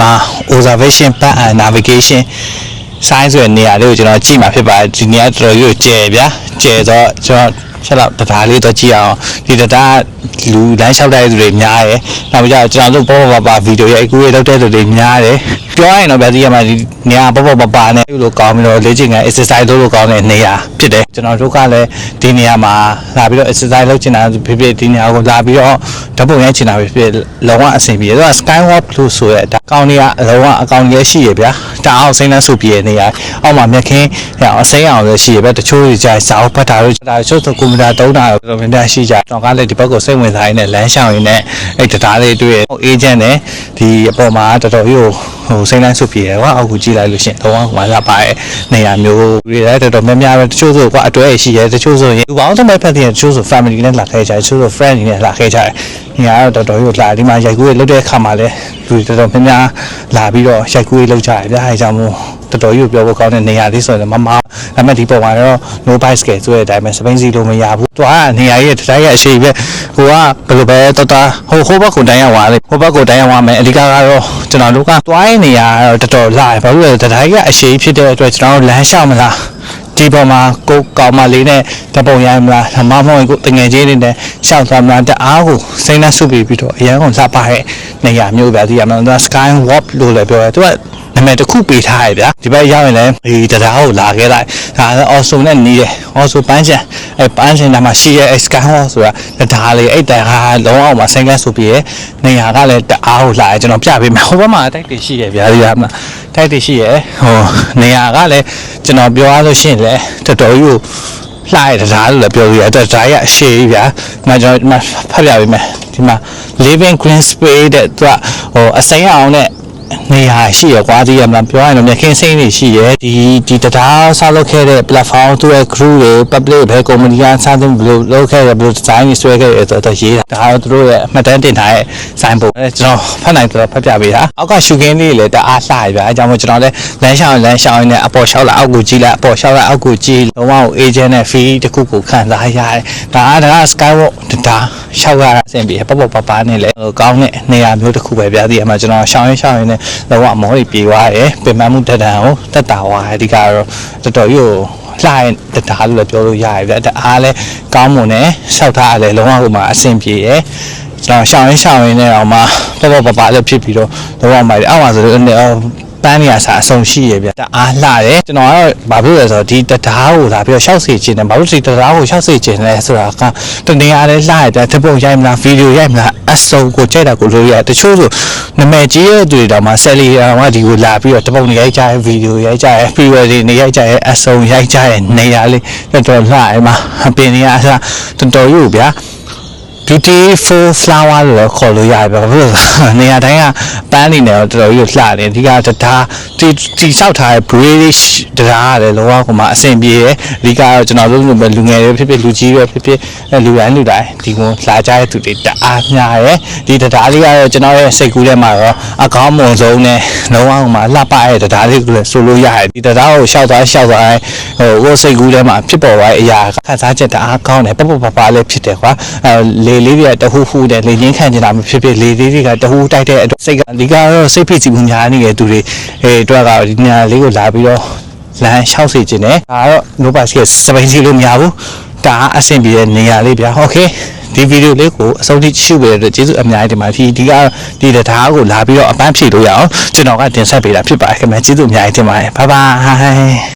မှာ observation part and navigation ဆိုင်းဆိုတဲ့နေရာလေးကိုကျွန်တော်ကြည့်မှာဖြစ်ပါတယ်ဒီနေရာတော်တော်ကြီးကိုကျယ်ဗျာကျယ်တော့ကျွန်တော်ချက်တော့တရားလေးတော့ကြည့်အောင်ဒီတရားလူလမ်းလျှောက်တဲ့သူတွေများတယ်နောက်ပြီးတော့ကျွန်တော်တို့ပေါ်ပေါ်ပါပါဗီဒီယိုရဲ့အကူရေလောက်တဲ့သူတွေများတယ် ပြောရရင်တော့ဗျာဒီကမှာဒီနေရာပေါ်ပေါ်ပါပါနဲ့ပြုလို့ကောင်းပြီးတော့လေ့ကျင့်ခန်း exercise လုပ်လို့ကောင်းတဲ့နေရာဖြစ်တယ်ကျွန်တော်တို့ကလည်းဒီနေရာမှာလာပြီးတော့ exercise လုပ်ချင်တာဖြစ်ဖြစ်ဒီနေရာကိုလာပြီးတော့ဓာတ်ပုံရိုက်ချင်တာဖြစ်ဖြစ်လုံးဝအဆင်ပြေတယ်သူက skywalk လို့ဆိုရဲဒါကောင်းနေရလုံးဝအကောင်းကြီးရှိရဗျာတအားစိမ့်နှဆုပ်ပြေနေရအောက်မှာမြက်ခင်းဟဲ့အစိမ်းအောင်လည်းရှိရဗျာတချို့တွေကြာစာအုပ်ဖတ်တာတို့ဒါချို့ဆိုကွန်ပျူတာတုံးတာတော်တော်များများရှိကြတော့ကလည်းဒီဘက်ကိုစိတ်ဝင်စားရင်းနဲ့လမ်းရှောင်ရင်းနဲ့အဲ့တရားလေးတွေ့ဟို agent နဲ့ဒီအပေါ်မှာတော်တော်ကြီးဟိုစိမ့်နှဆုပ်ပြေတယ်ကွာအောက်ကိုကြည့်လိုက်လို့ရှိရင်တော့ဟိုလာပါရဲ့နေရာမျိုးတွေလည်းတော်တော်များများပဲတချို့ဆိုကွာအတွဲရှိရဲတချို့ဆိုရင်လူပေါင်းသမက်ဖက်တဲ့တချို့ဆို family နဲ့လာခဲ့ကြတယ်တချို့ဆို friend တွေနဲ့လာခဲ့ကြတယ်နေရာတော့တော်တော်ကြီးလာဒီမှာရိုက်ကူးရလုပ်တဲ့အခါမှာလည်းလူတွေတော်တော်များများလာပြီးတော့ရိုက်ကူးရလုပ်ကြတယ်ဗျာအဲကြောင့်မို့ တော်တော်ကြီးပြောဖို့ကောင်းတဲ့နေရာလေးဆိုရင်မမဒါပေမဲ့ဒီပုံမှာတော့ no bicycle ဆိုတဲ့အတိုင်းပဲစပိန်စီလို့မရဘူးသူကနေရာရဲ့တိုင်းရဲ့အရှိပဲဟိုကဘယ်လိုပဲတော်တော်ဟိုဟိုဘက်ကိုတိုင်းရောက်သွားလေဟိုဘက်ကိုတိုင်းရောက်သွားမယ်အဓိကကတော့ကျွန်တော်တို့ကသွားရဲ့နေရာကတော့တော်တော်လာဘာလို့လဲတိုင်းကအရှိဖြစ်တဲ့အတွက်ကျွန်တော်တို့လမ်းလျှောက်မလားဒီပေါ်မှာကိုကောင်မလေးနဲ့တပုံရိုင်းမလားဓမ္မမဟုတ်ကိုတငယ်ချင်းတွေနဲ့ရှောက်သွားမလားတအားကိုစိမ့်နှဆုပ်ပြီးပြီးတော့အရန်ကုန်လှပတဲ့နေရာမျိုးပဲဒီကမှာသူက sky walk လို့လည်းပြောတယ်သူက နာမည်တစ်ခုပေးထားရဗျာဒီဘက်ရောက်ရင်လည်းဒီတရားကိုလာခဲ့လိုက်ဒါလည်း also နဲ့နီးတယ် also ပန်းချင်အဲပန်းချင်ဒါမှရှိရဲ့ sky walk ဆိုတာဒါလေးအဲ့တရားလုံးအောင်မှာစိမ့်နှဆုပ်ပြီးရဲ့နေရာကလည်းတအားကိုလာတယ်ကျွန်တော်ပြပေးမယ်ဟိုဘက်မှာအတိုက်တွေရှိရဲ့ဗျာဒီကမှာတိုက်တွေရှိရဲ့ဟိုနေရာကလည်းကျွန်တော်ပြောရလို့ရှိရင်လည်းတော်တော်ကြီးကိုလှရတဲ့ဓာတ်လို့လည်းပြောလို့ရတယ်ဓာတ်ရအရှိကြီးဗျာဒီမှာကျွန်တော်ဒီမှာဖတ်ပြပေးမယ်ဒီမှာ living green space တဲ့သူကဟိုအစိမ်းအောင်နဲ့ နေရာရှိရကွာဒီရမလားပြောရရင်တော့မြခင်စိမ့်နေရှိရဒီဒီတရားဆောက်လုပ်ခဲ့တဲ့ platform သူရဲ့ crew တွေ public ဘယ် community ကစသဖြင့်ဘယ်လိုလုပ်ခဲ့ရဘယ်လို design တွေဆွဲခဲ့ရဆိုတော့ရေးတာဒါတော့သူတို့ရဲ့အမှတ်တမ်းတင်ထားတဲ့ sign board အဲကျွန်တော်ဖတ်နိုင်တော့ဖတ်ပြပေးတာအောက်ကရှုခင်းလေးလည်းတအားလှရပြအဲကြောင့်မို့ကျွန်တော်လည်းလမ်းရှောင်းလမ်းရှောင်းနေအပေါ်လျှောက်လာအောက်ကိုကြည့်လိုက်အပေါ်လျှောက်လာအောက်ကိုကြည့်လုံးဝ agent နဲ့ fee တစ်ခုကိုခံစားရတယ်ဒါကဒါက skywalk ဒါရှောက်ရတာအဆင်ပြေပေါ့ပေါ့ပါပါနဲ့လေကောင်းတဲ့နေရာမျိုးတစ်ခုပဲဗျာဒီအမှကျွန်တော်ရှောင်းရင်းရှောင်းရင်းနဲ့လုံးဝအမောတွေပြေသွားတယ်ပြင်ပမှုတက်တန်ကိုတက်တာသွားတယ်ဒီကတော့တော်တော်ကြီးကိုလှရင်တရားလို့လည်းပြောလို့ရတယ်ဗျာတအားလဲကောင်းမွန်တယ်ရှောက်ထားရတယ်လုံးဝဟိုမှာအဆင်ပြေတယ်ကျွန်တော်ရှောင်းရင်းရှောင်းရင်းနဲ့တော့မှပေါ့ပေါ့ပါပါလည်းဖြစ်ပြီးတော့လုံးဝမိုက်တယ်အောက်မှာဆိုတော့ ပန်းနေရစာအဆုံးရှိရဗျတအားလှတယ်ကျွန်တော်ကတော့ဘာဖြစ်လဲဆိုတော့ဒီတရားကိုလာပြီးတော့ရှောက်စီခြင်းတယ်ဘာလို့ဒီတရားကိုရှောက်စီခြင်းလဲဆိုတာကတနေရာလေးလှရတယ်တပုတ်ရိုက်မလားဗီဒီယိုရိုက်မလားအစုံကိုကြိုက်တာကိုလို့ရတချို့ဆိုနမည်ကြီးရဲ့သူတွေတောင်မှဆက်လီအောင်ကဒီကိုလာပြီးတော့တပုတ်နေရိုက်ကြရဲ့ဗီဒီယိုရိုက်ကြရဲ့ pre wedding နေရိုက်ကြရဲ့အစုံရိုက်ကြရဲ့နေရာလေးတော်တော်လှရမှာအပင်နေရာအစားတော်တော်ယူဗျာ beautiful flower လို့လည်းခေါ်လို့ရတယ်ဗျာဘာလို့လဲနေရာတိုင်းကပန်းနေတယ်တော့တော်တော်ကြီးလှတယ်ဒီကတရားဒီဒီလျှောက်ထားတဲ့ British တရားကလည်းလောကကမှအဆင်ပြေတယ်ဒီကတော့ကျွန်တော်တို့လူလူငယ်တွေဖြစ်ဖြစ်လူကြီးတွေဖြစ်ဖြစ်အဲလူတိုင်းလူတိုင်းဒီကိုလာကြတဲ့သူတွေတအားများတယ်ဒီတရားလေးကတော့ကျွန်တော်ရဲ့စိတ်ကူးထဲမှာတော့အကောင်းမွန်ဆုံးနဲ့လုံးဝကမှလှပတဲ့တရားလေးကိုလည်းဆိုလို့ရတယ်ဒီတရားကိုလျှောက်သွားလျှောက်သွားဟိုကိုယ်စိတ်ကူးထဲမှာဖြစ်ပေါ်သွားတဲ့အရာခန်းစားချက်တအားကောင်းတယ်ပပပပလေးဖြစ်တယ်ကွာအဲလေလေးတွေကတဟူးဟူးတယ်လေရင်းခံနေတာမဖြစ်ဖြစ်လေလေးတွေကတဟူးတိုက်တဲ့အတွက်စိတ်ကဒီကတော့စိတ်ဖိစီးမှုများနေတဲ့သူတွေအဲအတွက်ကဒီညာလေးကိုလာပြီးတော့လမ်းလျှောက်စေခြင်းနဲ့ဒါကတော့ no pass ကစပိန်စီလို့မရဘူးဒါအဆင်ပြေတဲ့နေရာလေးဗျာโอเคဒီဗီဒီယိုလေးကိုအဆုံးထိကြည့်ရှုပေးတဲ့အတွက်ကျေးဇူးအများကြီးတင်ပါတယ်ဒီကဒီတရားကိုလာပြီးတော့အပန်းဖြေလို့ရအောင်ကျွန်တော်ကတင်ဆက်ပေးတာဖြစ်ပါတယ်ခင်ဗျာကျေးဇူးအများကြီးတင်ပါတယ်ဘိုင်ဘိုင်